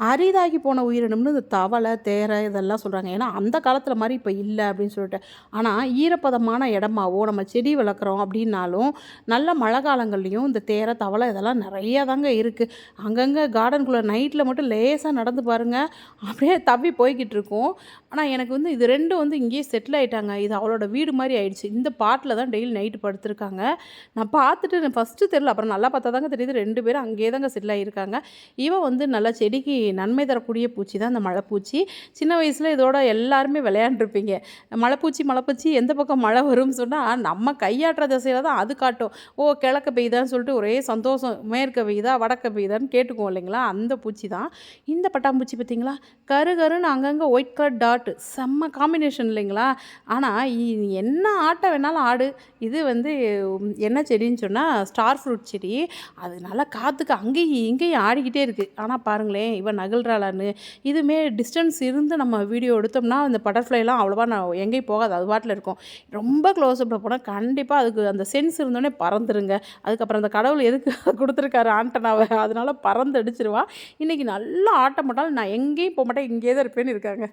அரிதாகி போன உயிரினம்னு இந்த தவளை தேரை இதெல்லாம் சொல்கிறாங்க ஏன்னா அந்த காலத்தில் மாதிரி இப்போ இல்லை அப்படின்னு சொல்லிட்டு. ஆனால் ஈரப்பதமான இடமாவோ நம்ம செடி வளர்க்குறோம் அப்படின்னாலும் நல்ல மழை காலங்கள்லேயும் இந்த தேரை தவளை இதெல்லாம் நிறையா தாங்க இருக்குது அங்கங்கே கார்டனுக்குள்ளே நைட்டில் மட்டும் லேசாக நடந்து பாருங்கள் அப்படியே தப்பி போய்கிட்டு இருக்கும். ஆனால் எனக்கு வந்து இது ரெண்டும் வந்து இங்கேயே செட்டில் ஆகிட்டாங்க இது அவளோட வீடு மாதிரி ஆயிடுச்சு. இந்த பாட்டில் தான் டெய்லி நைட்டு படுத்திருக்காங்க. நான் பார்த்துட்டு ஃபஸ்ட்டு தெரியல. அப்புறம் நல்லா பார்த்தா தாங்க தெரியுது. ரெண்டு பேரும் அங்கேயே தாங்க செட்டில் ஆகியிருக்காங்க இவன் வந்து நல்லா செடிக்கு நன்மை தரக்கூடிய பூச்சி தான் அந்த மலைப்பூச்சி. சின்ன வயசில் இதோட எல்லாருமே விளையாண்டுருப்பீங்க. மலைப்பூச்சி மலைப்பூச்சி எந்த பக்கம் மழை வரும்னு சொன்னால் நம்ம கையாட்டுற திசையில் தான் அது காட்டும். ஓ கிழக்க பெய்யுதான்னு சொல்லிட்டு ஒரே சந்தோஷம் மேற்க பெய்யுதா வடக்க பெய்யுதான்னு கேட்டுக்குவோம் இல்லைங்களா? அந்த பூச்சி தான். இந்த பட்டாம்பூச்சி பார்த்தீங்களா? கரு கருன்னு அங்கங்கே ஒயிட் கலர் டாட்டு செம்ம காம்பினேஷன் இல்லைங்களா? ஆனால் என்ன ஆட்டை வேணாலும் ஆடு. இது வந்து என்ன செடின்னு சொன்னால் ஸ்டார் ஃப்ரூட் செடி. அது நல்லா காற்றுக்கு அங்கேயும் இங்கேயும் ஆடிக்கிட்டே இருக்குது ஆனால் பாருங்களேன் இவன் நகல்றாளான்னு. இதுமே டிஸ்டன்ஸ் இருந்து நம்ம வீடியோ எடுத்தோம்னா அந்த பட்டர்ஃப்ளைலாம் அவ்வளோவா நான் எங்கேயும் போகாது. அது பாட்டில் இருக்கும். ரொம்ப க்ளோஸ்அப்பில் போனால் கண்டிப்பாக அதுக்கு அந்த சென்ஸ் இருந்தோடனே பறந்துருங்க. அதுக்கப்புறம் அந்த கடவுள் எதுக்கு கொடுத்துருக்காரு ஆண்டனாவை? அதனால் பறந்து அடிச்சிருவா. இன்றைக்கி நல்லா ஆட்ட மாட்டாலும் நான் எங்கேயும் போக மாட்டேன் இங்கேயே தான் இருப்பேன்னு இருக்காங்க.